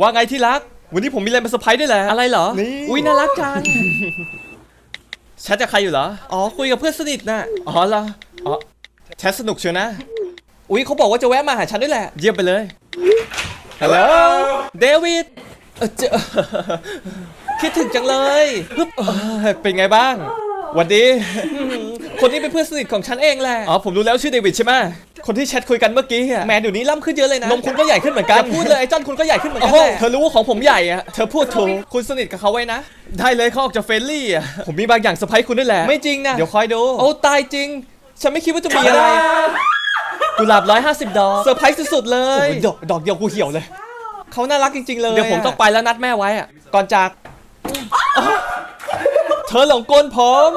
ว่าไงที่รัก วันนี้ผมมีอะไรมาเซอร์ไพรส์ด้วยแหละอะไรเหรอ นี่ อุ้ยน่ารักจังแชทจะใครอยู่เหรอ อ๋อ คุยกับเพื่อนสนิทน่ะ อ๋อเหรอ อ๋อ แชทสนุกเชียวนะ อุ้ยเขาบอกว่าจะแวะมาหาฉันด้วยแหละ เยี่ยมไปเลย ฮัลโหล เดวิดเอ่อเจอคิดถึงจังเลยปึ๊บเออเป็นไงบ้างหวันดี คนนี้เป็นเพื่อนสนิทของฉันเองแหละ อ๋อ ผมรู้แล้วชื่อเดวิดใช่ไหม คนที่แชทคุยกันเมื่อกี้อะแหมเดี๋ยวนี้ล่ำขึ้นเยอะเลยนะนมคุณก็ใหญ่ขึ้นเหมือนอกันย่าพูดเลยไอ้จอนคุณก็ใหญ่ขึ้นเหมือนโอ้กันโหแหละ เธอรู้ว่าของผมใหญ่อะเธอพูดถูกคุณสนิทกับเขาไว้นะ ได้เลยเขาออกจากเฟรนลี่อะผมมีบางอย่างเซอร์ไพรส์คุณด้วยแหละ ไม่จริงนะ เดี๋ยวคอยดู โอ้ตายจริง ฉันไม่คิดว่าจะมีอะไร กุหลาบร้อยห้าสิบดอกเซอร์ไพรส์สุดๆเลโอ้ย ยดอกดอกเดียวกูเหี่ยวเลย เขาน่ารักจริง ๆ เลยเดี๋ยวผมต้องไปแล้วนัดแม่ไว้อะก่อนจาก เธอหลงกลผม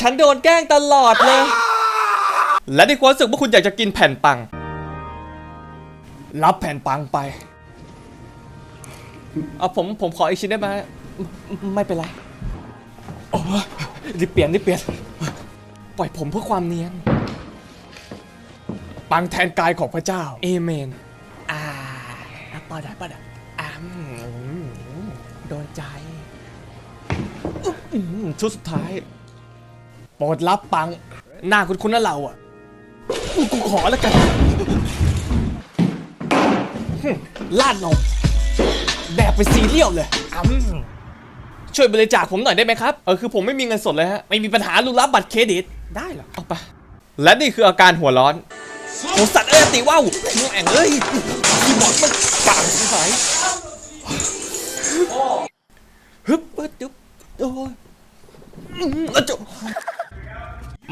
ฉันโดนแกล้งตลอดเลย และในความรู้สึกว่าคุณอยากจะกินแผ่นปัง รับแผ่นปังไปเอาผมผมขออีกชิ้นได้ไหมไม่ไม่เป็นไรโอ้ยรีบเปลี่ยนรีบเปลี่ยน ปล่อยผมเพื่อความเนียน ปังแทนกายของพระเจ้า เอเมน อ่าป้าดาป้าดาอ่าโดนใจชุดสุดท้าย โปรดรับปัง หน้าคุณคุณนั่นเราอะ กูกูขอแล้วกันหึลาดนมแดกไปซีเรียลเลยอ้ำช่วยบริจาคผมหน่อยได้ไหมครับ เออคือผมไม่มีเงินสดเลยฮะ ไม่มีปัญหารูรับบัตรเครดิต ได้เหรอ เอาไป และนี่คืออาการหัวร้อนโอ้สัตว์เอ้ยตีว่าวมึงแองเอ้ยคีย์บอร์ดมันปังหายฮึบปึ๊ดจุ๊บโอ้ยอื้ออะจุ๊บ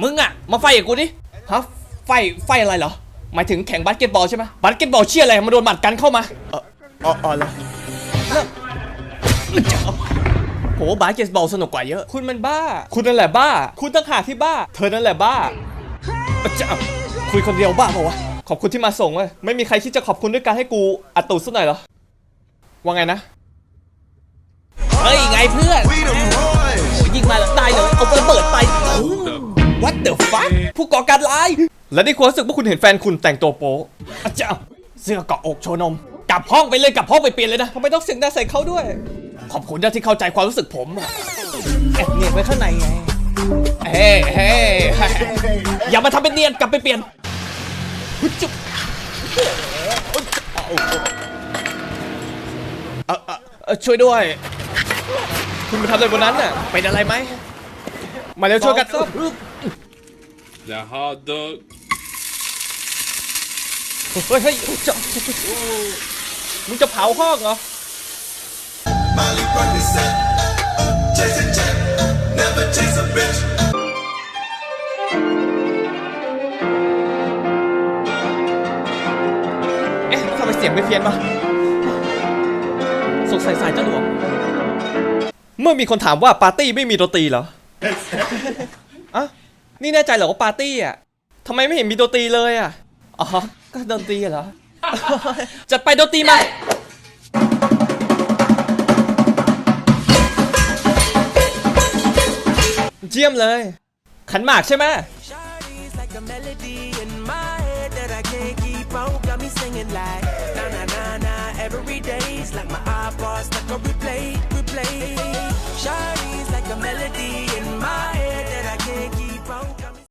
มึงอะมาไฟกับกูดิฮะ ไฟไฟอะไรเหรอ หมายถึงแข่งบาสเกตบอลใช่ไหมบาสเกตบอลเชี่ยอะไรมาโดนหมัดกันเข้ามา เอออ๋ออ๋อเหรอโหบาสเกตบอลสนุกกว่าเยอะ คุณมันบ้า คุณนั่นแหละบ้า คุณตั้งหากที่บ้า เธอนั่นแหละบ้าจะเอาคุยคนเดียวบ้าเปล่าวะ ขอบคุณที่มาส่งเว้ย ไม่มีใครคิดจะขอบคุณด้วยการให้กูอัดตูดสักหน่อยเหรอ ว่าไงนะ เฮ้ยไงเพื่อน We them boys. โอ้ยยิงมาแล้วได้เลยเอาระเบิดไป What the fuck ผู้ก่อการร้าย และนี่ความรู้สึกว่าคุณเห็นแฟนคุณแต่งตัวโป๊ะอะจะเอาเสื้อเกาะอกโชว์นม กลับห้องไปเลยกลับห้องไปเปลี่ยนเลยนะทำไมต้องเสียงดังใส่เขาด้วย ขอบคุณนะที่เข้าใจความรู้สึกผมแอบเนียนไว้ข้างในไงเฮ้เฮ้อย่ามาทำเป็นเนียนกลับไปเปลี่ยนจุ๊บช่วยด้วย คุณไปทำอะไรบนนั้นน่ะเป็นอะไรไหมมาเร็วช่วยกันซ The hot dog. เฮ้ยเฮ้ยจะมึงจะเผาห้องเหรอ Molly Percocet. Chase a check. Never chase a bitch. เอ๊ะทำไมเสียงไม่เพี้ยนปะสงสัยสายจะหลวมเมื่อมีคนถามว่าปาร์ตี้ไม่มีดนตรีเหรออะ นี่แน่ใจเหรอว่าปาร์ตี้อะทำไมไม่เห็นมีดนตรีเลยอะ อ๋อ ก็ดนตรีเหรอ จัดไปดนตรีมาเจียมเลย ขันหมากใช่ไหม